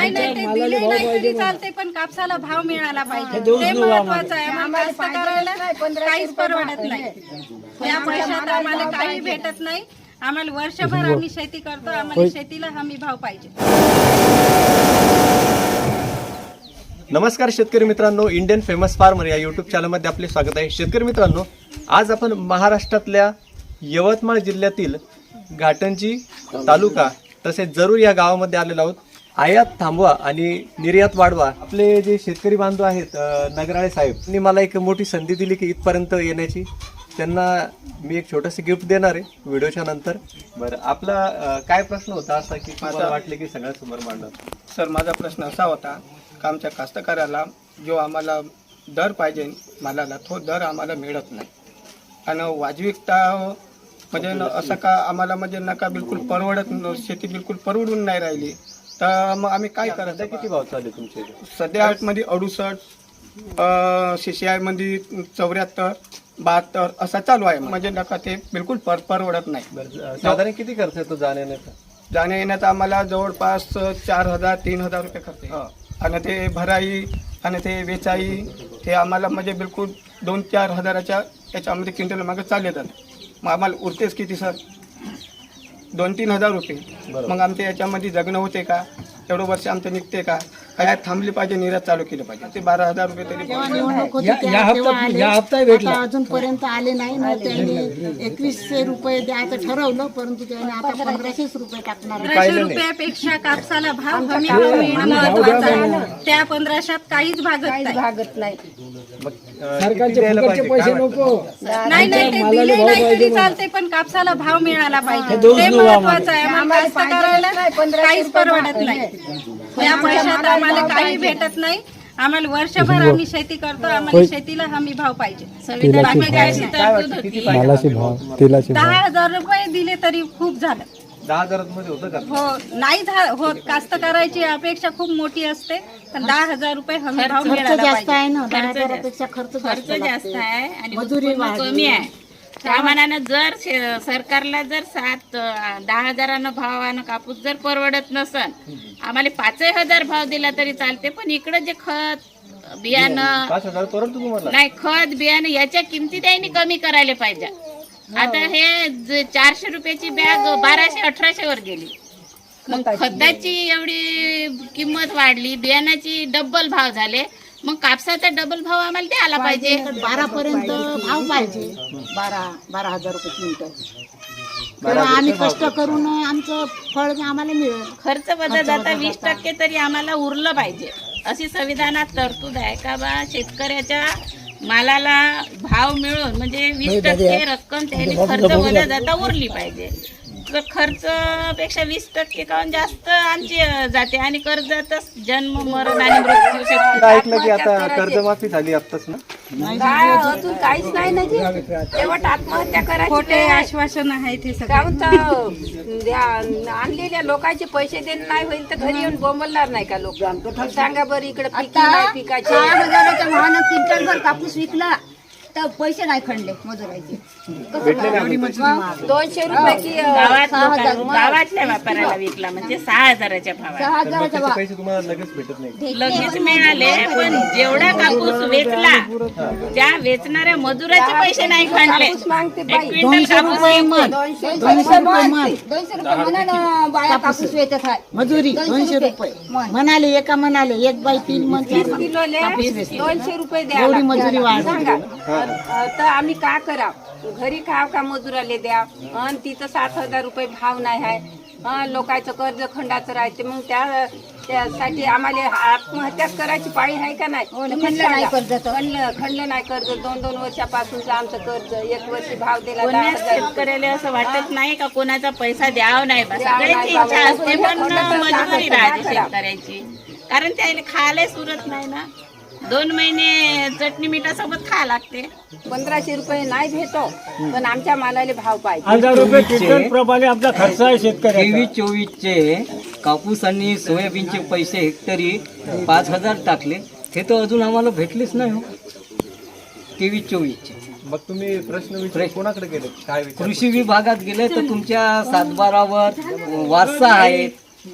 नाही नाही ते दिले नाही तरी चालते पण कापसाला भाव मिळाला पाहिजे. ते महत्वाचं आहे आम्हाला कास्तकाराला काहीच परवडत नाही. या पैशात आम्हाला काही भेटत नाही. आम्हाला वर्षभर आम्ही शेती करतो आम्हाला शेतीला हमी भाव पाहिजे. नमस्कार शेतकरी मित्रांनो इंडियन फेमस फार्मर या युट्यूब चॅनलमध्ये आपले स्वागत आहे. शेतकरी मित्रांनो आज आपण महाराष्ट्रातल्या यवतमाळ जिल्ह्यातील घाटंजी तालुका तसेच जरूर या गावामध्ये आलेलो आहोत. आयात थांबवा आणि निर्यात वाढवा. आपले जे शेतकरी बांधव आहेत नगराळे साहेब त्यांनी मला एक मोठी संधी दिली की इथपर्यंत येण्याची. त्यांना मी एक छोटंसं गिफ्ट देणार आहे व्हिडिओच्या नंतर. बरं आपला काय प्रश्न होता असा की तुम्हाला वाटले की सगळ्यासमोर मांडत? सर माझा प्रश्न असा होता का आमच्या कास्तकाराला जो आम्हाला दर पाहिजे मालाला तो दर आम्हाला मिळत नाही. आणि वाजविकता म्हणजे असं का आम्हाला म्हणजे नका बिलकुल परवडत शेती बिलकुल परवडून नाही राहिली. तर मग आम्ही काय सध्या करायचं? किती भाव चालू आहे तुमच्या इथे? सध्या आर्टमध्ये अडुसष्ट सी सी आयमध्ये चौऱ्याहत्तर बहात्तर असा चालू आहे. म्हणजे नका ते बिलकुल पर परवडत नाही. बरं, साधारण किती खर्च येतो जाण्याचा जाण्या येण्याचा आम्हाला जवळपास चार हजार तीन हजार रुपये खर्च. आणि ते भराई आणि ते वेचाई ते आम्हाला म्हणजे बिलकुल दोन चार हजाराच्या याच्यामध्ये क्विंटल मागे चालले जातात मग आम्हाला उरतेच किती सर? दोन तीन हजार रुपये. मग आमच्या याच्यामध्ये जगणं होते का? एवढं वर्ष आमचं निघते का? काय थांबली पाहिजे निर्यात चालू केलं पाहिजे? ते बारा हजार रुपये तरी जेव्हा निवडणूक होती त्या- तेव्हा आले. आता अजूनपर्यंत आले नाही ना त्यांनी एकवीसशे रुपये द्यायचं ठरवलं परंतु त्यांनी आता पंधराशेच रुपये टाकणार पंधराशे रुपयापेक्षा कापसाला भाव हमी भाव मिळणं महत्वाचं आहे. त्या पंधराशेत काहीच भागत नाही. मग अं, पाहिजे? काय वाटतं? नाही नाही ते दिले नाही तरी चालते पण कापसाला भाव मिळाला पाहिजे. ते महत्वाचं आहे आम्हाला कास्तकाराला काहीच परवडत नाही. या पैशात आम्हाला काही भेटत नाही. आम्हाला वर्षभर आम्ही शेती करतो आम्हाला शेतीला हमी भाव पाहिजे. दहा हजार रुपये दिले तरी खूप झालं. दहा हजारामध्ये होतं का? हो नाही झा- होत कास्तकाराची अपेक्षा खूप मोठी असते. पण दहा हजार रुपये हमी भाव खर्च मिळाला जास्त पाहिजे. आहे ना? दहा हजारापेक्षा खर्च जास्त खर्च जास्त लागतो. आहे आणि मजुरी उत्पन्न वाढली. कमी आहे. त्या मानानं जर शे- सरकारला जर सात अं, दहा हजारानं भावानं कापूस जर परवडत नसन आम्हाला पाचही हजार भाव दिला तरी चालते. पण इकडं जे खत बियाणं पाच हजार परंतु तुम्हाला? नाही खत बियाणं याच्या किमती त्यांनी कमी करायला पाहिजे. आता हे. जे चारशे रुपयाची बॅग बाराशे अठराशे वर गेली. मग खताची एवढी किंमत वाढली बियाणाची डबल भाव झाले. मग कापसाचा डबल भाव आम्हाला द्यायला पाहिजे. बारा पर्यंत भाव पाहिजे. बारा बारा हजार रुपये क्विंटल. तेव्हा आम्ही कष्ट करून आमचं फळ आम्हाला मिळेल. खर्च बदल आता वीस टक्के तरी आम्हाला उरलं पाहिजे. अशी संविधानात तरतूद आहे का बा? शेतकऱ्याच्या मालाला भाव मिळून म्हणजे वीस टक्के रक्कम त्याने खर्च बदल जाता उरली पाहिजे. तर खर्च पेक्षा वीस टक्के काहून जास्त आमची जाते आणि कर्जातच जन्म मरण आणि मृत्यू ऐकलं की आता कर्जमाफी झाली आत्ताच ना? अजून काहीच नाही ना जी. तेवढ आत्महत्या करायची खोटे आश्वासन आहे ते सगळे. तर द्या- आणलेल्या लोकांचे पैसे देणं नाही होईल तर घरी येऊन बोंबलणार नाही का लोक? सांगा बरं इकडे पिकी नाही पिकाचे. हजाराच्या भावानं क्विंटलभर कापूस विकला. तर पैसे नाही खणले मजुराचे दोनशे रुपये की अं, गावात लोकां- गावातल्या व्यापाऱ्याला विकला म्हणजे सहा हजाराच्या भावात. सहा हजाराच्या त्याचे भाव पैसे तुम्हाला लगेच भेटत नाही. लगेच मिळाले पण जेवढा कापूस वेचला त्या वेचणाऱ्या मजुराचे पैसे नाही खणले. एक क्विंटल दोनशे कापूस रुपये मन. दोनशे दोनशे रुपये मन. दोनशे रुपये म्हणानं बाया कापूस. वेचत आहे मजुरी दोनशे रुपये म्हणाले एका म्हणाले एक बाई तीन मन चार. किलोले? दोनशे रुपये द्या एवढी मजुरी सांगा. अं, तर आम्ही का करा घरी खाव का मजुराले द्या आणि तिथं सात हजार रुपये भाव नाही आहे. हं, लोकांचं कर्ज खंडाचं राहते. मग त्या त्यासाठी आम्हाला आत्महत्याच करायची पाळी आहे का नाही? खंडलं नाही कर्ज तर. खंडलं नाही कर्ज दोन दोन वर्षापासूनचं आमचं कर्ज एक वर्षी भाव दिला दहा कोणाच हजार शेतकऱ्याला असं वाटत नाही का कोणाचा पैसा द्यावा नाही बा? द्यावा नाही सगळ्याची बा. इच्छा असते पण कोणाचं मजबुरी काय राहते करा? शेतकऱ्याची. कारण त्याला खायला सुरत नाही ना? दोन महिने चटणी मिठासोबत खायला लागते. पंधराशे रुपये नाही भेटो पण आमच्या मालाला भाव पाहिजे. हजार रुपये क्विंटल प्रमाणे आपला खर्च आहे शेतकऱ्याचा. तेवीस चोवीसचे कापूस आणि सोयाबीनचे पैसे हेक्टरी पाच हजार टाकले. हे तर अजून आम्हाला भेटलेच नाही हो. तेवीस चोवीसचे. मग तुम्ही प्रश्न विचार कोणाकडे गेले काय विचार कृषी विभागात गेले तर तुमच्या सातबारावर वारसा आहेत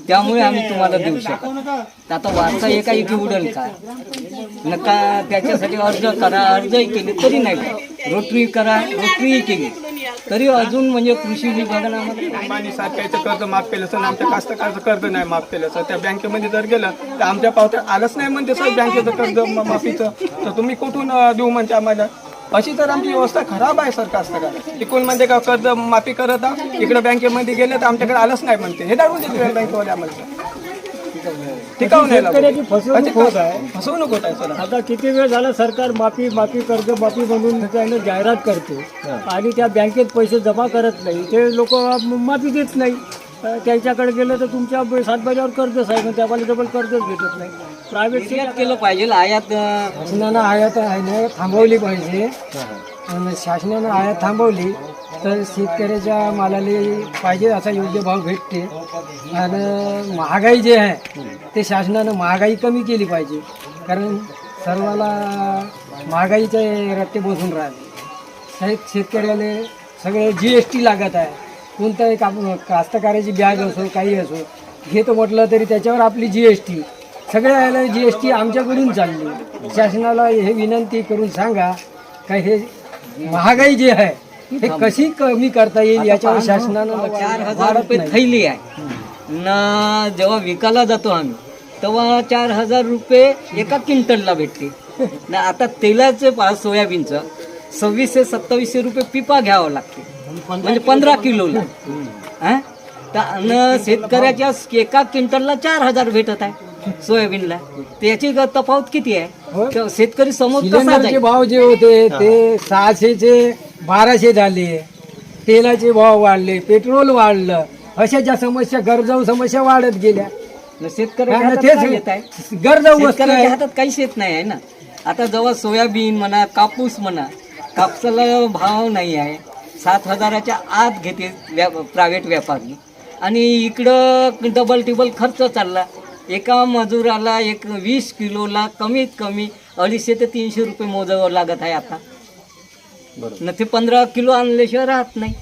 त्यामुळे आम्ही तुम्हाला देऊ शकतो. आता वारसा एकाएकी उडेल का? नका त्याच्यासाठी अर्ज करा अर्जही केले तरी नाही. रोटरी करा रोटरीही केली. तरी अजून म्हणजे कृषी विभागानं अंबानी सारख्याचं कर्ज माफ केलं सर आमच्या कास्तकाराचं कर्ज नाही माफ केलं सर. त्या बँकेमध्ये जर गेलं तर आमच्या पावत्यात आलंच नाही म्हणते सर बँकेचं कर्ज माफीचं. तर तुम्ही कुठून देऊ म्हणते आम्हाला? अशी तर आमची व्यवस्था खराब आहे सर कास्तकार इकडून म्हणजे का कर्ज माफी करत आ, इकडे बँकेमध्ये गेले तर आमच्याकडे आलंच नाही म्हणते. हे दाखवून देते बँकेवाले आम्हाला. टिकाऊ नाही लागू. शेतकऱ्याची फसवणूक होत आहे. फसवणूक होत आहे सर. आता किती वेळ झाला सरकार माफी माफी कर्ज माफी म्हणून त्यानं जाहिरात करते आणि त्या बँकेत पैसे जमा करत नाही. ते लोक माफी देत नाही. त्यांच्याकडे गेलं तर तुमच्या सातबाऱ्यावर कर्जच आहे पण त्याला डबल कर्जच भेटत नाही. प्रायव्हेट निर्यात केलं पाहिजे आयात शासनानं आयात आहे ना थांबवली पाहिजे. आणि शासनानं आयात थांबवली तर शेतकऱ्याच्या मालाला पाहिजे असा योग्य भाव भेटते. आणि महागाई जे आहे ते शासनानं महागाई कमी केली पाहिजे. कारण सर्वाला महागाईचे रट्टे बसून राहिले. साहेब शेतकऱ्याला सगळे जी एस टी लागत आहे. कोणताही काप कास्तकाराची बॅग असो काही असो घेतो म्हटलं तरी त्याच्यावर आपली जी एस टी सगळ्या याला जी एस टी आमच्याकडून चालली. शासनाला हे विनंती करून सांगा का हे महागाई जी आहे हे कशी कमी करता येईल याच्यावर शासनानं चार हजार रुपये. थैली आहे. ना जेव्हा विकायला जातो आम्ही तेव्हा चार हजार रुपये एका क्विंटलला भेटते ना आता तेलाचे पा सोयाबीनचं. सव्वीसशे सत्तावीसशे रुपये पिपा घ्यावं लागते. म्हणजे पंधरा किलोला? तर शेतकऱ्याच्या एका क्विंटलला चार हजार भेटत आहे. सोयाबीनला. तर याची ग- तफावत किती आहे? तर शेतकरी समोर सिलेंडरचे. भाव जे होते ते सहाशेचे बाराशे झाले. तेलाचे भाव वाढले पेट्रोल वाढलं. अशा ज्या समस्या गरजाऊ समस्या वाढत गेल्या. न शेतकऱ्याच्या हातात काय येत आहे? तेच गरजाऊ वस्तू शेतकऱ्याच्या आहे. हातात काहीच येत नाही आहे ना? आता जेव्हा सोयाबीन म्हणा कापूस म्हणा कापसाला भाव नाही आहे. सात हजाराच्या आत घेते व्या प्रायव्हेट व्यापारी. आणि इकडं डबल टिबल खर्च चालला. एका मजुराला एक वीस किलोला कमीत कमी अडीचशे ते तीनशे रुपये मोजावं लागत आहे आता. न ते पंधरा किलो आणल्याशिवाय राहत नाही.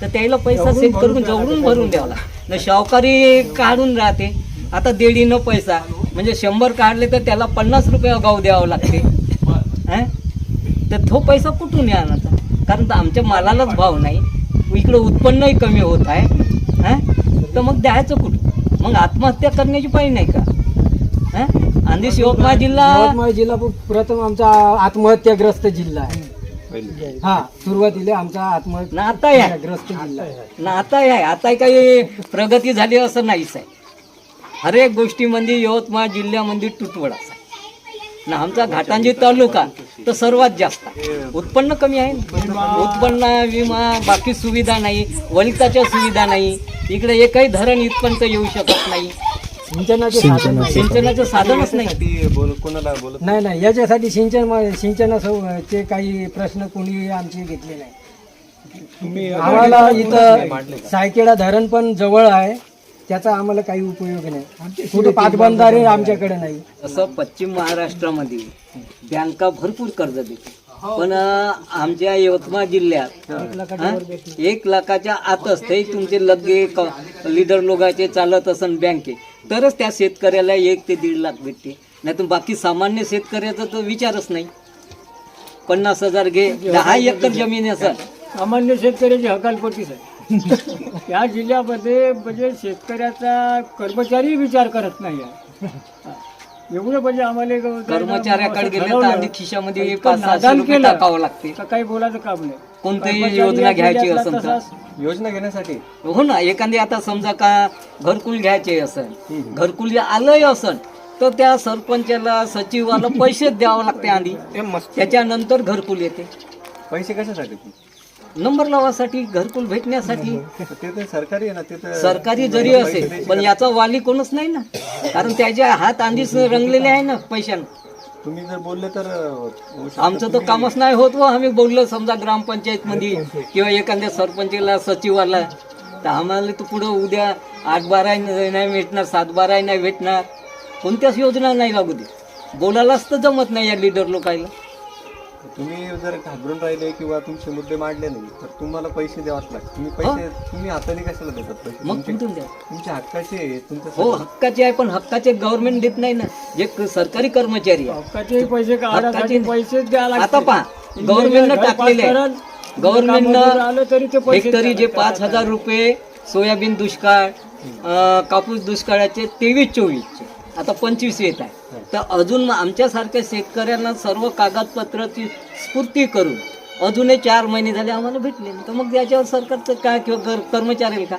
तर त्याला पैसा सेट करून जवळून भरून द्यावा लागतो न शावकारी काढून राहते. आता देडीनं पैसा. म्हणजे शंभर काढले तर त्याला पन्नास रुपये अगाऊ द्यावं लागते. हं? तर तो पैसा कुठून आणायचा कारण तर आमच्या मालालाच भाव नाही. इकडं उत्पन्नही कमी होत आहे. हं? तर मग द्यायचं कुठं? मग आत्महत्या करण्याची पाहिजे नाही का? हं? अंदेश यवतमाळ जिल्हा यवतमाळ जिल्हा प्रथम आमचा आत्महत्याग्रस्त जिल्हा आहे. हा सुरुवातीला आमचा ना आता जिल्हा आहे. ना आता आहे आता काही प्रगती झाली असं नाहीच आहे. हर एक गोष्टीमध्ये यवतमाळ जिल्ह्यामध्ये तुटवडाच आहे. ना आमचा घाटांजी तालुका तर सर्वात जास्त आहे. उत्पन्न कमी आहे ना. उत्पन्न विमा बाकी सुविधा नाही. वलिताच्या सुविधा नाही. इकडे एकही धरण इथपर्यंत येऊ शकत नाही. सिंचनाचे साधन नाही. सिंचनाचं साधनच नाही. ती बोल कोणाला बोलत नाही? नाही याच्यासाठी सिंचन सिंचनाचे काही प्रश्न कोणी आमचे घेतले नाही. तुम्ही आम्हाला इथं सायकेडा धरण पण जवळ आहे. त्याचा आम्हाला काही उपयोग नाही. कुठे पाटबंधारे आमच्याकडे नाही. असं पश्चिम महाराष्ट्रामध्ये बँका भरपूर कर्ज देते पण अं, आमच्या यवतमाळ जिल्ह्यात हं, एक लाखाच्या आत असते तुमचे लगे लिडर लोकांचे चालत असन बँके तरच त्या शेतकऱ्याला एक ते दीड लाख भेटते. नाही तर बाकी सामान्य शेतकऱ्याचा तर विचारच नाही. पन्नास हजार घे दहा एकर जमीन असेल सामान्य शेतकऱ्याची हकालपट्टीच आहे या जिल्ह्यामध्ये म्हणजे शेतकऱ्याचा कर्मचारी विचार करत नाही आहे. हा. एवढं म्हणजे आम्हाला कर्मचाऱ्याकडे गेले तर. आधी खिशामध्ये पाच सहाशे रुपये केलं. टाकावं लागते का काही बोलायचं काम नाही. कोणतीही योजना घ्यायची जिल्ह्यातला असेल तर. तसाच योजना घेण्यासाठी? हो ना एखादी आता समजा का घरकुल घ्यायचे असेल घरकुल आलंय असेल तर त्या सरपंचाला सचिवाला पैसे द्यावं लागते आधी. ते मस्त. त्याच्यानंतर घरकुल येते. पैसे कशासाठी? नंबर लावासाठी घरकुल भेटण्यासाठी. ते तर सरकारी आहे ना ते तर सरकारी जरी असेल पण याचा वाली कोणच नाही ना. कारण त्याच्या हात आधीच रंगलेले आहे ना पैशानं. तुम्ही जर बोलले तर अं, होऊ शकतं. आमचं तर कामच नाही होत व आम्ही बोललो समजा ग्रामपंचायत मध्ये किंवा एखाद्या सरपंचाला सचिवाला तर आम्हाला तर पुढं उद्या आठ बारा नाही भेटणार सात बारा नाही भेटणार. कोणत्याच योजना नाही लागू दे बोलायलाच तर जमत नाही या लिडर लोकायला. तुम्ही जर घाबरून राहिले किंवा तुमचे मुद्दे मांडले नाही तर तुम्हाला पैसे द्यावाच लागतात तुम्ही पैसे तुम्ही हाताने कशाला देतात पैसे? मग तुमचे- कुठून द्या तुमच्या हक्काचे आहे, तुमचं हो सगळं- हक्काचे आहे पण हक्काचे गव्हर्नमेंट देत नाही ना. जे क- सरकारी कर्मचारी आहे. हक्काचे पैसे काढायसाठी हक्काचे- पैसेच द्यायला आता पहा गव्हर्नमेंटनं टाकलेले आहे. आलं गव्हर्नमेंटनं तरी ते पैसे हेक्टरी जे पाच हजार रुपये सोयाबीन दुष्काळ अं, कापूस दुष्काळाचे तेवीस चोवीसचे. आता पंचवीस येत आहे. तर अजून आमच्यासारख्या शेतकऱ्यांना सर्व कागदपत्राची स्फूर्ती करून अजूनही चार महिने झाले आम्हाला भेटले. तर मग याच्यावर सरकारचं काय किंवा कर- कर्मचारी का?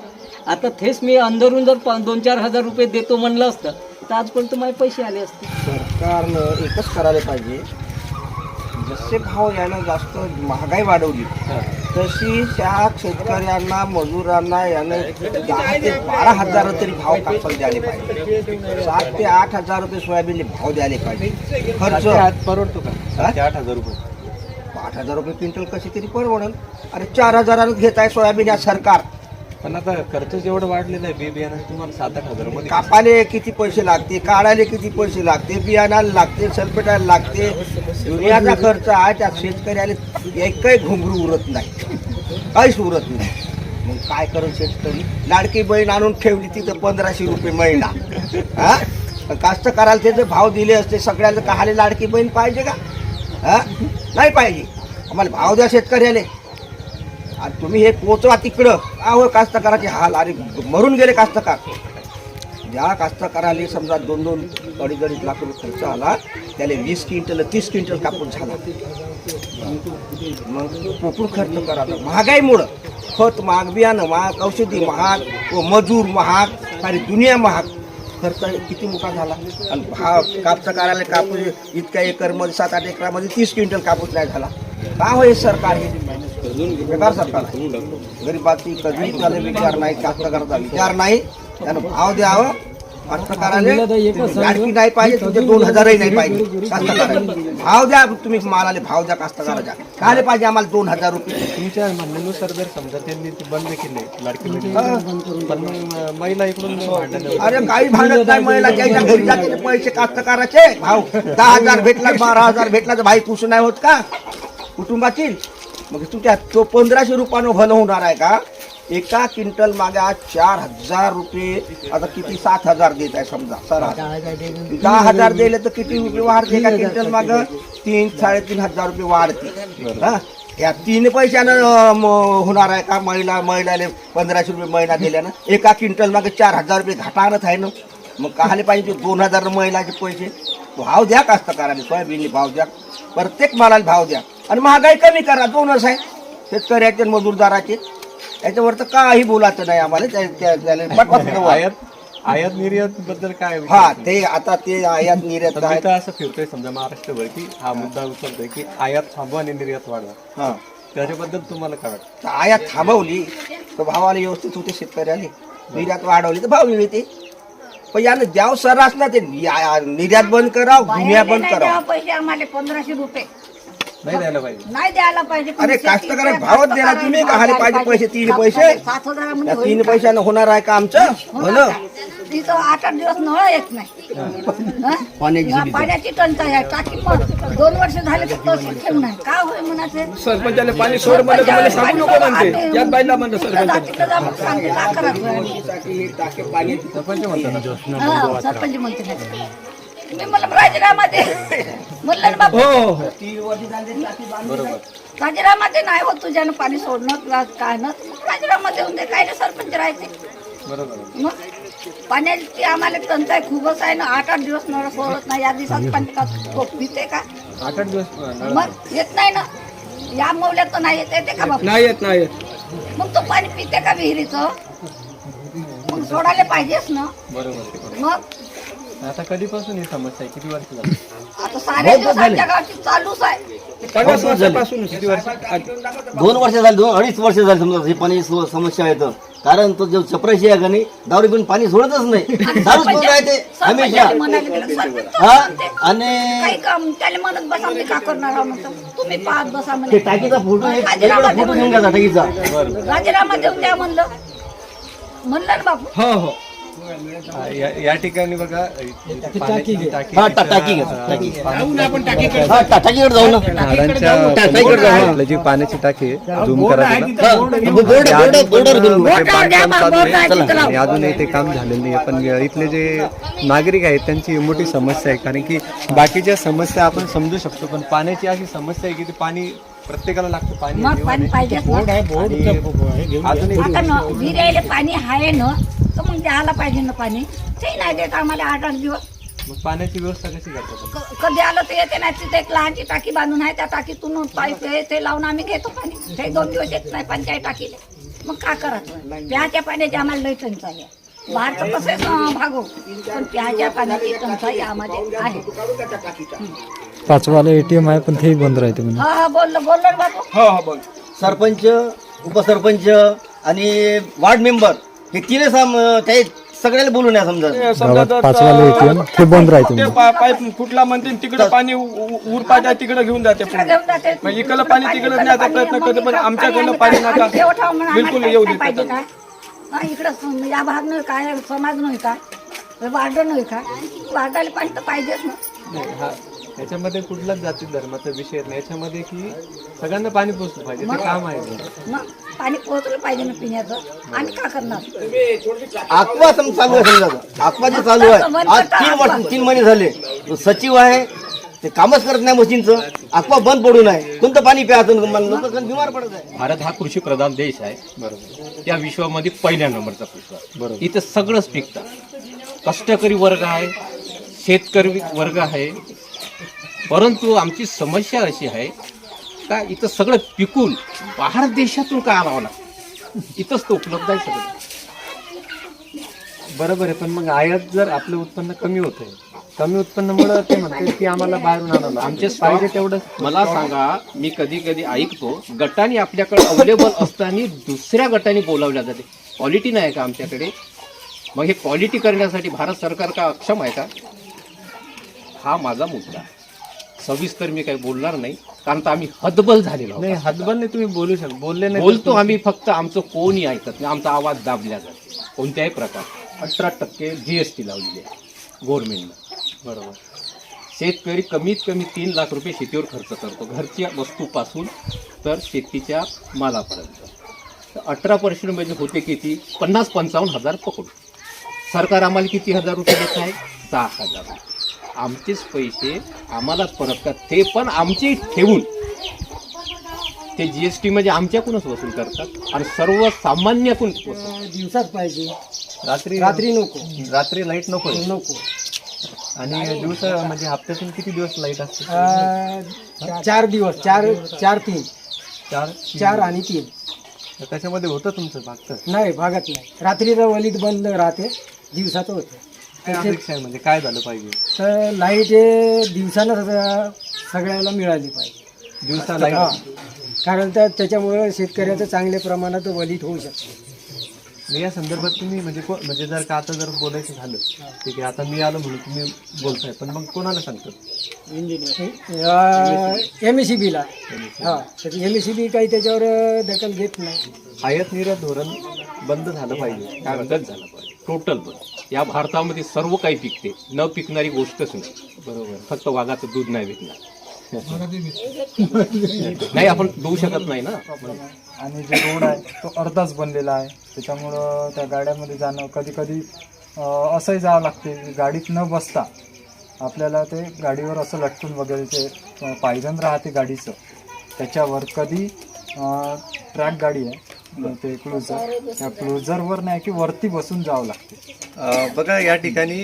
आता थेस मी अंदरून जर पा- दोन चार हजार रुपये देतो म्हणलं असतं तर आजपर्यंत माझे पैसे आले असते. सरकारनं एकच करायला पाहिजे. जसे भाव यानं जास्त महागाई वाढवली. तशी त्या शेतकऱ्यांना मजुरांना यानं दहा ते बारा हजार तरी भाव कापसाला द्यायला पाहिजे. सात ते आठ हजार रुपये सोयाबीनले भाव द्यायला पाहिजे. खर्च. परवडतो का? ते आठ हजार रुपये. आठ हजार रुपये क्विंटल कशी तरी परवडल. अरे चार हजारानं घेत आहे सोयाबीन या सरकार. पण आता खर्च जेवढं वाढलेला आहे. बी बियाणं तुम्हाला सात आठ हजारमध्ये कापाले किती पैसे लागते काढायला किती पैसे लागते बियाणाला लागते सल्पेटायला लागते. दुनियाचा खर्च आहे त्या शेतकऱ्याला एकही घुंगरू उरत नाही. काहीच उरत नाही. मग काय करून शेतकरी? लाडकी बहीण आणून ठेवली तिथं पंधराशे रुपये महिना. हा? कास्तकाराला त्याचे भाव दिले असते सगळ्याला कहाले लाडकी बहीण पाहिजे का? हा? नाही पाहिजे. आम्हाला भाव द्या शेतकऱ्याला. आणि तुम्ही हे पोचवा तिकडं. आहो कास्तकाराचे हाल अरे मरून गेले कास्तकार. ज्या कास्तकाराला समजा दोन दोन अडीच अडीच लाख रुपये खर्च आला त्याला वीस क्विंटल तीस क्विंटल कापूस झाला. मग पोकून खर्च करायला महागाईमुळं खत महाग बियाणं महाग औषधी महाग व मजूर महाग सारी दुनिया महाग. खर्च किती मोठा झाला? आणि हा कापसाकाराला कापूस इतक्या एकरमध्ये सात आठ एकरामध्ये तीस क्विंटल कापूस नाही झाला. का हो हे सरकार हे बेकार सरकार आहे. गरीबाची कधी त्याला विचार नाही कास्तकाराचा विचार नाही त्यानं भाव द्यावं कास्तकाराले लाडकी नाही पाहिजे तुझे दोन हजारही नाही पाहिजे. भाव द्या तुम्ही मालाले भाव द्या कास्तकाराच्या काय पाहिजे आम्हाला दोन हजार रुपये? तुमच्या म्हणण्यानुसार जर समजा त्यांनी ते बंद केले लाडकी बहीण पण मग महिला इकडून भांडण अरे काही भांडत नाही महिला ज्याच्या घरी जाते ते पैसे कास्तकाराचे भाव दहा हजार भेटला बारा हजार भेटला तर भाई खुश नाही होत का? कुटुंबातील? मग तुमच्या तो पंधराशे रुपयानं भलं होणार आहे का? एका क्विंटल मागे चार हजार रुपये आता किती? सात हजार देत आहे समजा सर. दहा हजार दिले तर किती रुपये वाढते एका क्विंटल माग? तीन साडेतीन हजार रुपये वाढते. हा? या तीन पैशानं होणार आहे का? महिला महिलाले पंधराशे रुपये महिना दिल्यानं एका क्विंटल मागे चार हजार रुपये घाटानच आहे ना? मग काहले पाहिजे दोन हजार महिलाचे पैसे? भाव द्या कास्तकाराने सोयाबीनने भाव द्या. प्रत्येक मालाला भाव द्या. आणि महागाई कमी करा दोनच आहे. शेतकऱ्याचे मजूरदाराचे. याच्यावर तर काही बोलायचं नाही आम्हाला. त्या-. आयात आयात निर्यात बद्दल काय हा? ते आता ते आयात निर्यात असं फिरतोय समजा महाराष्ट्रभर की हा मुद्दा उचलतोय की आयात थांबवा आणि निर्यात वाढवा. हा. त्याच्याबद्दल तुम्हाला काय वाटतं? आयात थांबवली तर भावाला व्यवस्थित होते शेतकऱ्याले. निर्यात वाढवली तर भाव मिळते. पण यानं द्याव सर्रास ना ते या- निर्यात बंद कराव दुनिया बंद कराव. पैसे आम्हाला पंधराशे रुपये. नाही द्यायला पाहिजे. नाही द्यायला पाहिजे. अरे कास्तकाराला भावच द्यायला तुम्ही का हाले पाहिजे पैसे तीन पैसे? सात त्या हजारामध्ये तीन पैशानं होणार आहे का आमचं? भलं तिथं आठ आठ दिवस नळ येत नाही. हं? पाण्याची टंचाई आहे. टाकी पण दोन वर्ष झाले तर तशीच ठेवून आहे का होय म्हणाचे सरपंचाला पाणी सोड म्हणलं तर मला सांगू नको म्हणते. यात बाईला म्हणलं सरपंच सांगते. का करायचं? सरपंच म्हणते. मी मला राजीनामा दे म्हणलं ना बाबा. हो. राजीनामा दे नाही होत तुझ्यानं पाणी सोडणं तुला काय ना राजीनामा देऊन दे काय नाही सरपंच राहायचे? बरोबर. मग? पाण्याची आम्हाला टंचाई खूपच आहे ना. आठ आठ दिवस नळ सोडत नाही. या दिवसात पाणी का तो पिते का? आठ आठ दिवस नळ मग येत नाही ना. या मौल्यात तर नाही येत येते का बाबा? नाही येत नाही येत. मग तो पाणी पिते का विहिरीचं? मग सोडायला पाहिजेच ना. बरोबर मग आता कधीपासून ही समस्या आहे? किती वर्ष झाली? आता साऱ्या दिवस आमच्या गावची चालूच आहे. पन्नास वर्षापासूनच दोन वर्ष झाली दोन अडीच वर्ष झाली समजा ही पाणी सु- समस्या आहे तर. कारण तो जो चपराशी आहे का नाही दारू पिऊन पाणी सोडतच नाही. दारूच पिऊन राहते हमेशा. सरपंचाला म्हणायला गेलं, सरपंच तो हा? आणि काही काम त्याला म्हणत बसा मी का करणार आहोत म्हणतो. तुम्ही पाहत बसा ते म्हणजे टाकीचा फोटो एक राजीनामा वेगळा फोटो घेऊन गेला टाकीचा. राजीनामा देऊन द्या म्हणलं. म्हणलं ना बापू. हो हा, या या ठिकाणी बघा टाकी हा, टा- टाकी घ्या, अं, टाकी. पाणी- हा टा- टाकीकडे जाऊ ना. झाडांच्या टाकीकडे जाऊ ना. आपलं जी पाण्याची टाकी आहे झूम करा तिला. हा, बोर्ड बोर्ड बोर्डवर घेऊन ते बांधकाम चालू. आहे आणि अजूनही ते काम झालेलं नाही पण इथले जे नागरिक आहेत त्यांची मोठी समस्या आहे. कारण की बाकीच्या समस्या आपण समजू शकतो पण पाण्याची अशी समस्या आहे की ते पाणी प्रत्येकाला लागतं. पाणी मग जीवन पाणी आहे. पाहिजेच ना आणि अजूनही आता न विहिरायला पाणी आहे ना तर मग द्यायला पाहिजे ना पाणी. ते नाही देत आम्हाला आठ आठ दिवस. मग पाण्याची व्यवस्था कशी करतात क- कधी आलं तर येते नाही. तिथे एक लहानची टाकी बांधून आहे. त्या टाकीतून पाईप आहे ते लावून आम्ही घेतो पाणी. ते दोन दिवस येत नाही पंचायत टाकीले. मग का करायचं प्याच्या पाण्याची आम्हाला लई टंचाई आहे. बाहेरचं तसेच अं, भागो. पण प्याच्या पाण्याची टंचाई आम्हाला. आहे. पाचवाला एटीएम आहे पण तेही बंद राहते म्हणे हा हा बोललो बोललो ना बाबू. हो हो बोल. सरपंच उपसरपंच आणि वार्ड मेंबर. हे तिने साम काही सगळ्याला बोलून या समजा. ते समजा जर- पाचवाला ATM ते बंद राहते ते पा- पाईप कुठला म्हणते तिकडे पाणी तिकडे घेऊन जाते तिकडे घेऊन जाते. मग इकडलं पाणी तिकडे न्यायचा प्रयत्न करते पण आमच्याकडनं पाणी नका. बिलकुल येऊ नाही देत पाहिजे नाही. काय इकडं सम- या भाग नाही काय समाज नाही का? वार्ड नाही का? वार्डाला पाणी तर पाहिजेच ना. नाही, हा. याच्यामध्ये कुठलाच जाती धर्माचा विषय नाही. याच्यामध्ये की सगळ्यांना पाणी पोचलं पाहिजे ते काम आहे. मग पाणी पोहोचलं पाहिजे ना पिण्याचं? आम्ही का करणार? अकवा सम चालू आहे समजा. अकवा जे चालू आहे. आज तीन वर्ष तीन महिने झाले. तो सचिव आहे. ते कामच करत नाही मशीनचं. अकवा बंद पडून आहे कोणतं पाणी प्यायचं? लोक बिमार पडत आहे भारत हा कृषी प्रधान देश आहे. बरोबर. या विश्वामध्ये पहिल्या नंबरचा पुष्प बरोबर. इथं सगळंच पिकतं. कष्टकरी वर्ग आहे. शेतकरी वर्ग आहे. परंतु आमची समस्या अशी आहे का इथं सगळं पिकून बाहेर देशातून का आणावं लागतं? इथंच तो उपलब्ध आहे सगळं. बरोबर आहे पण मग आयात जर आपलं उत्पन्न कमी होत आहे कमी उत्पन्नामुळे ते म्हणतात की आम्हाला बाहेरून आणावं. आमचे पाहिजे तेवढं मला सांगा मी कधी कधी ऐकतो गटाने आपल्याकडे अवेलेबल असताना दुसऱ्या गटाने बोलावल्या जाते. क्वालिटी नाही का आमच्याकडे? मग हे क्वालिटी करण्यासाठी भारत सरकार का अक्षम आहे का? हा माझा मुद्दा. आहे. सविस्तर मी काही बोलणार नाही कारण तर आम्ही हतबल झालेलो. नाही हातबल नाही तुम्ही बोलू शकता बोलले नाही बोलतो आम्ही फक्त आमचं कोणी ऐकत नाही आमचा आवाज दाबला जातो. कोणत्याही प्रकार. अठरा टक्के जीएसटी लावलेली आहे गव्हर्नमेंटनं बरोबर. शेतकरी कमीत कमी तीन लाख रुपये शेतीवर खर्च करतो. घरच्या वस्तूपासून तर शेतीच्या मालापर्यंत. तर अठरा पर्सेंट म्हणजे होते किती? पन्नास पंचावन्न हजार पकडू सरकार आम्हाला किती हजार रुपये देत आहे? सहा हजार. रुपये. आमचेच पैसे आम्हालाच परत का ते पण आमचे ठेवून. ते जीएसटी म्हणजे आमच्याकडूनच वसूल करतात. आणि सर्वसामान्याकडून वसूल दिवसात पाहिजे. रात्री रात्री नको. रात्री लाइट नको. नको. आणि दिवस म्हणजे हप्त्यातून किती दिवस लाइट असते? चार दिवस. चार चार तीन. चार चार आणि तीन. तर त्याच्यामध्ये होतं तुमचं भागचं? नाही भागत नाही. रात्रीचं वलीत बंद राहते. दिवसाचं होते. काय अपेक्षा आहे? म्हणजे काय झालं पाहिजे? तर लाइट हे दिवसानं सगळ्या- सगळ्याला मिळाली पाहिजे. दिवसा हा. लाइट कारण तर त्याच्यामुळे शेतकऱ्याचं चांगल्या प्रमाणात वलीत होऊ शकते. मी या संदर्भात तुम्ही म्हणजे को- म्हणजे जर का आता जर बोलायचं झालं ठीक आहे आता मी आलो म्हणून तुम्ही बोलताय पण मग कोणाला सांगतो एम एस सी बीला हा एम एस सी बी काही त्याच्यावर अं, दखल घेत नाही. आयात निर्यात धोरण बंद झालं पाहिजे. काय बदल झाला पाहिजे. टोटल बदल या भारतामध्ये सर्व काही पिकते. न पिकणारी गोष्टच नाही. बरोबर. फक्त वाघाचं दूध नाही विकणार नाही आपण देऊ शकत नाही ना. आणि जे रोड आहे तो अर्धाच बनलेला आहे. त्याच्यामुळं त्या गाड्यामध्ये जाणं कधी कधी असंही जावं लागते गाडीत न बसता आपल्याला ते गाडीवर असं लटकून वगैरे ते अ, पायदन राहते गाडीचं. त्याच्यावर कधी ट्रॅक गाडी आहे ते क्लोजर त्या क्लोजरवर नाही की वरती बसून जावं लागते. बघा या ठिकाणी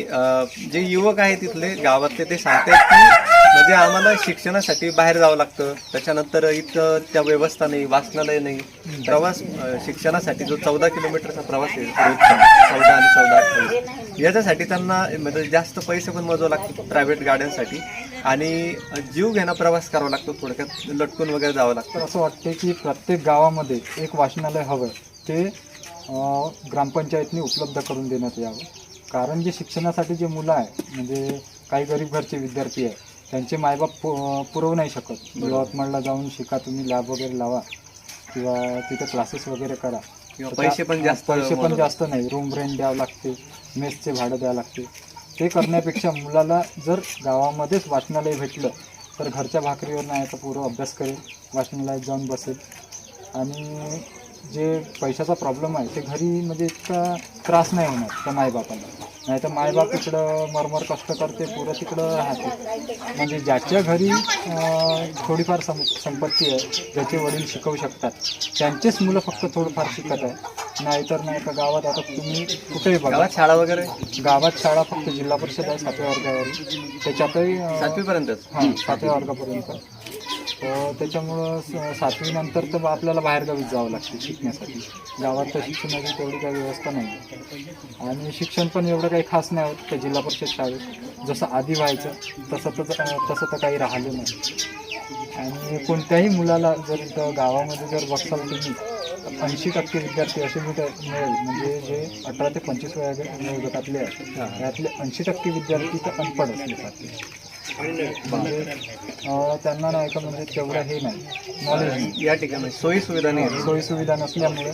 जे युवक आहेत तिथले गावातले ते सांगतात की म्हणजे आम्हाला शिक्षणासाठी बाहेर जावं लागतं. त्याच्यानंतर इथं त्या व्यवस्था नाही वाचनालय नाही. प्रवास अं, शिक्षणासाठी जो चौदा किलोमीटरचा प्रवास आहे रोजचा चौदा आणि चौदा अठ्ठावीस याच्यासाठी त्यांना म्हणजे जास्त पैसे पण मोजावं लागतात प्रायव्हेट गाड्यांसाठी. आणि जीव घेणा प्रवास करावा लागतो थोडक्यात लटकून वगैरे जावं लागतं. तर असं वाटते की प्रत्येक गावामध्ये एक वाचनालय हवं ते अ, ग्रामपंचायतने उपलब्ध करून देण्यात यावं. कारण जे शिक्षणासाठी जे मुलं आहे म्हणजे काही गरीब घरचे विद्यार्थी आहे त्यांचे मायबाप पु पुरवू नाही शकत. यवतमाळला जाऊन शिका तुम्ही लॅब वगैरे लावा किंवा तिथे क्लासेस वगैरे करा. किंवा पैसे पण जास्त पैसे पण जास्त नाही. रूम रेंट द्यावं लागते मेसचे भाडं द्यावं लागते. ते करण्यापेक्षा मुलाला जर गावामध्येच वाचनालय भेटलं तर घरच्या भाकरीवर नाही तर पूर्ण अभ्यास करेल वाचनालयात जाऊन बसेल. आणि जे पैशाचा प्रॉब्लेम आहे ते घरी म्हणजे इतका त्रास नाही होणार त्या मायबापाला. नाही तर मायबाप इकडं मरमर कष्ट करते पुरं तिकडं राहते. म्हणजे ज्याच्या घरी थोडीफार सं संपत्ती आहे ज्याचे वडील शिकवू शकतात त्यांचेच मुलं फक्त थोडंफार शिकत आहे नाहीतर नाही तर गावात आता तुम्ही कुठेही बघा शाळा वगैरे? गावात शाळा फक्त जिल्हा परिषद आहे सातव्या वर्गावर त्याच्यातही सातवीपर्यंतच? हां सातव्या वर्गापर्यंत. तर त्याच्यामुळं स- सातवीनंतर तर आपल्याला बाहेरगावीच जावं लागते शिकण्यासाठी. गावात तर शिक्षणाची तेवढी काही व्यवस्था नाही. आणि शिक्षण पण एवढं काही खास नाही होत त्या जिल्हा परिषद शाळेत. जसं आधी व्हायचं तसं तर तसं तर काही राहिलं नाही. आणि कोणत्याही मुलाला जर इथं गावामध्ये जर बघसाल तुम्ही ऐंशी टक्के विद्यार्थी असे मिळ मिळेल. म्हणजे जे अठरा ते पंचवीस वया वयोगटातले आहेत. त्यातले ऐंशी टक्के विद्यार्थी तर अनपढ असले जाते अं, त्यांना नाही का म्हणजे तेवढं हे नाही. नॉलेज नाही. या ठिकाणी सोयी सुविधा नाही. सोयी सुविधा नसल्यामुळे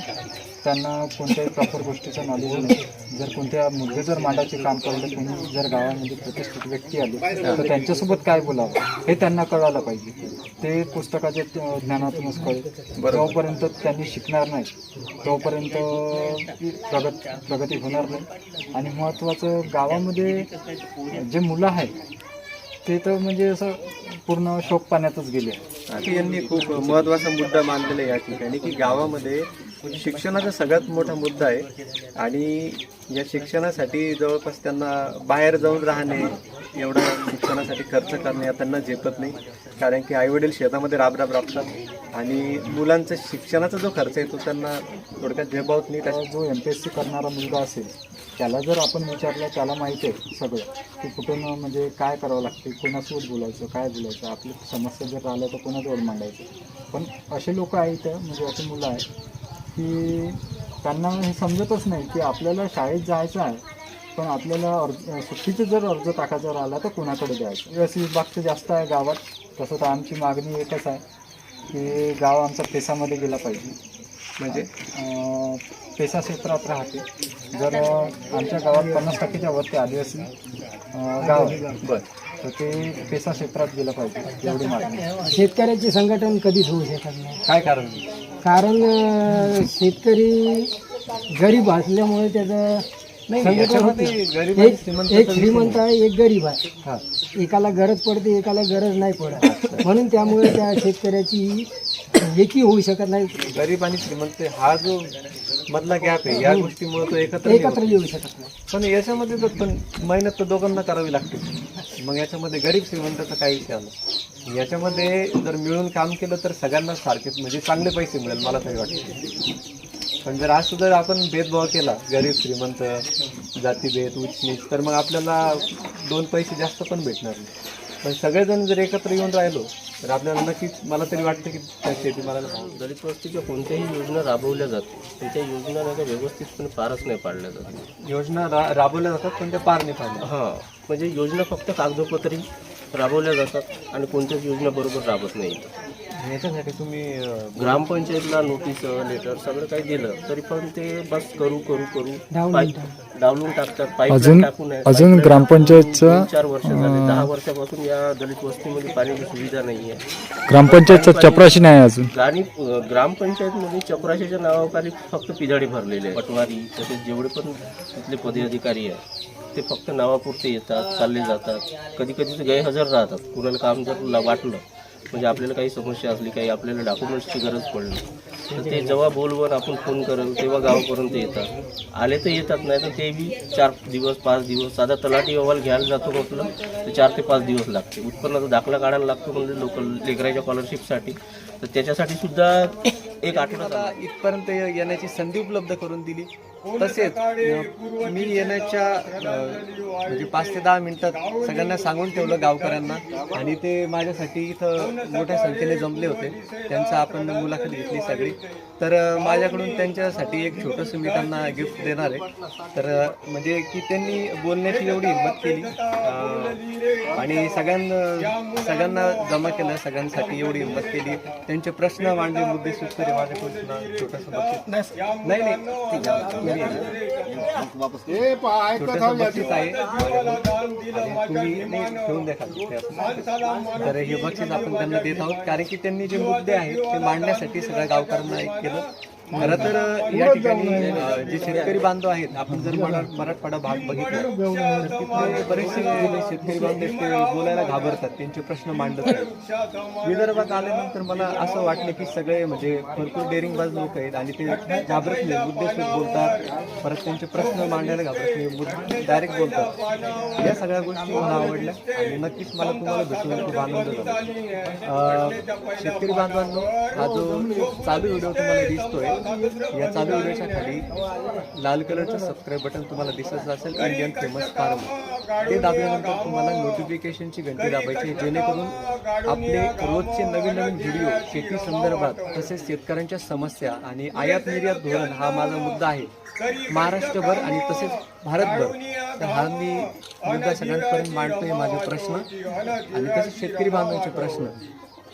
त्यांना कोणत्याही प्रॉपर गोष्टीचं नॉलेज नाही. जर कोणत्या मुद्दे जर मांडायचे काम करलं कोणी जर गावामध्ये प्रतिष्ठित व्यक्ती आली तर त्यांच्यासोबत काय बोलावं? हे त्यांना कळायला पाहिजे. ते पुस्तकाच्या अं, ज्ञानातूनच कळेल जोपर्यंत त्यांनी शिकणार नाही तोपर्यंत प्रगत प्रगती होणार नाही. आणि महत्त्वाचं गावामध्ये जे मुलं आहेत ते तर म्हणजे असं पूर्ण शोक पाण्यातच गेले. आता यांनी खूप महत्त्वाचा मुद्दा मांडलेला आहे या ठिकाणी की गावामध्ये शिक्षणाचा सगळ्यात मोठा मुद्दा आहे आणि या शिक्षणासाठी जवळपास त्यांना बाहेर जाऊन राहणे एवढा शिक्षणासाठी खर्च करणे या त्यांना झेपत नाही. कारण की आईवडील शेतामध्ये राबराब राबतात आणि मुलांचा शिक्षणाचा जो खर्च आहे तो त्यांना थोडक्यात झेपावत नाही. तर जो एम पी एस सी करणारा मुलगा असेल त्याला जर आपण विचारलं त्याला माहिती आहे सगळं की कुठून म्हणजे काय करावं लागते कोणासोबत बोलायचं काय बोलायचं आपली समस्या जर आलं तर कोणाजवळ मांडायचं? पण असे लोक आहेत म्हणजे असे मुलं आहेत की त्यांना हे समजतच नाही की आपल्याला शाळेत जायचं आहे पण आपल्याला अर्ज सुट्टीचं जर अर्ज टाकायचा राहिला तर कोणाकडे द्यायचं एस विभागचं जास्त आहे गावात तसं तर आमची मागणी एकच आहे की गाव आमचा पेसामध्ये गेला पाहिजे. म्हणजे पेसा क्षेत्रात राहते जर आमच्या गावात पन्नास टक्केच्या वरती आदिवासी गाव. बर तर ते पेसा क्षेत्रात गेलं पाहिजे एवढी मागणी. शेतकऱ्याचे संघटन कधीच होऊ शकत नाही काय कारण कारण अं, शेतकरी गरीब असल्यामुळे त्याचं नाही, याच्यामध्ये. गरीब आणि एक श्रीमंत आहे एक गरीब आहे. हा. एकाला गरज पडते एकाला गरज नाही पडत. म्हणून त्यामुळे त्या शेतकऱ्याची एकी होऊ शकत नाही. गरीब आणि श्रीमंत हा जो मधला गॅप आहे या गोष्टीमुळे तो एकत्र एकत्र. येऊ शकत नाही. पण याच्यामध्ये तर पण मेहनत तर दोघांना करावी लागते. मग याच्यामध्ये गरीब श्रीमंताचा काही विषय आला? याच्यामध्ये जर मिळून काम केलं तर सगळ्यांना सारखेच म्हणजे चांगले पैसे मिळेल मला तरी वाटतं. पण जर आज सुद्धा आपण भेदभाव केला गरीब श्रीमंत जातीभेद उच्च तर मग आपल्याला दोन पैसे जास्त पण भेटणार नाही. पण सगळेजण जर एकत्र येऊन राहिलो तर आपल्याला नक्कीच मला तरी वाटतं की त्या शेतीमालाला भाव दलित वस्तीच्या कोणत्याही योजना राबवल्या जातात त्याच्या योजना नाही का व्यवस्थितपणे पारच नाही पाडल्या जातात योजना रा राबवल्या जातात पण ते पार नाही पाडल्या हां म्हणजे योजना फक्त कागदोपत्री राबवल्या जातात आणि कोणत्याच योजना बरोबर राबत नाही. याच्यासाठी तुम्ही ग्रामपंचायतला नोटीस लेटर सगळं काही दिलं तरी पण ते बस करू करू करू डावलून पाईप- डावलून टाकतात. पाईप अजून- टाकून आहे. अजून ग्रामपंचायतचं, तीन चार वर्ष झाले. दहा वर्षापासून या दलित वस्तीमध्ये पाण्याची सुविधा नाही आहे. ग्रामपंचायतचा चपराशी नाही अजून. गाणी ग्रामपंचायतमध्ये चपराशीच्या नावाखाली फक्त पिधाडी भरलेले आहे पटवारी तसेच जेवढे पण तिथले पदाधिकारी आहे ते फक्त नावापुरते येतात चालले जातात. कधी कधी ते गैरहजर राहतात. कुणाला काम जर ला- वाटलं म्हणजे आपल्याला काही समस्या असली काही आपल्याला डॉक्युमेंट्सची गरज पडली तर ते जेव्हा बोलवून आपण फोन करेल तेव्हा गावापर्यंत येतात. आले तर येतात नाही तर ते बी चार दिवस पाच दिवस साधा तलाठी अहवाल घ्यायला जातो म्हटलं तर चार ते पाच दिवस लागते. उत्पन्नाचा दाखला काढायला लागतो म्हणजे लोकल लेकराच्या स्कॉलरशिपसाठी तर त्याच्यासाठी सुद्धा एक आठवडा इथपर्यंत येण्याची संधी उपलब्ध करून दिली. तसेच मी येण्याच्या म्हणजे पाच ते दहा मिनिटात सगळ्यांना सांगून ठेवलं गावकऱ्यांना. आणि ते माझ्यासाठी इथं मोठ्या संख्येने जमले होते. त्यांचा आपण मुलाखत घेतली सगळी. तर माझ्याकडून त्यांच्यासाठी एक छोटंसं मी त्यांना गिफ्ट देणार आहे. तर म्हणजे की त्यांनी बोलण्याची एवढी हिंमत केली. आणि सगळ्यांना सगळ्यांना जमा केलं सगळ्यांसाठी एवढी हिंमत केली. त्यांचे प्रश्न मांडले मुद्दे सुटले माझ्याकडून छोटंसं बक्षीस नाही नाही. तर हे बक्षीस आपण त्यांना देत आहोत कारण की त्यांनी जे मुद्दे आहेत ते मांडण्यासाठी सगळ्या गावकऱ्यांना एक केलं. खरं तर या ठिकाणी जे शेतकरी बांधव आहेत आपण जर मरा- मराठवाडा भाग बघितला तर तिथले बरेचसे शेतकरी बांधव बोलायला घाबरतात त्यांचे प्रश्न मांडत नाहीत विदर्भात आल्यानंतर मला असं वाटलं की सगळे म्हणजे भरपूर डेअरिंगबाज लोक आहेत आणि ते घाबरत नाही मुद्देसूद बोलतात परत त्यांचे प्रश्न मांडायला घाबरत नाही डायरेक्ट बोलतात. या सगळ्या गोष्टी मला आवडल्या आणि नक्कीच मला तुम्हाला भेटून खूप आनंद झाला. शेतकरी बांधवांनो हा जो चालू व्हिडिओ तुम्हाला दिसतोय या चालू व्हिडिओच्या खाली लाल कलरचं सबस्क्राईब बटन तुम्हाला दिसत असेल. इंडियन फेमस फार्म ते दाबल्यानंतर तुम्हाला नोटिफिकेशनची घंटी दाबायची जेणेकरून आपले रोजचे नवीन नवीन व्हिडिओ शेती संदर्भात तसेच शेतकऱ्यांच्या समस्या आणि आयात निर्यात धोरण हा माझा मुद्दा आहे. महाराष्ट्रभर आणि तसेच भारतभर. तर हा मी मुद्दा सगळ्यांपर्यंत मांडतोय माझे प्रश्न. आणि तसेच शेतकरी बांधवांचे प्रश्न.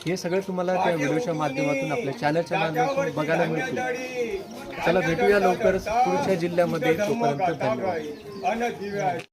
हे सगळं तुम्हाला त्या व्हिडिओच्या माध्यमातून आपल्या चॅनलच्या माध्यमातून बघायला मिळतील. चला भेटूया लवकरच पुढच्या जिल्ह्यामध्ये. तोपर्यंत धन्यवाद.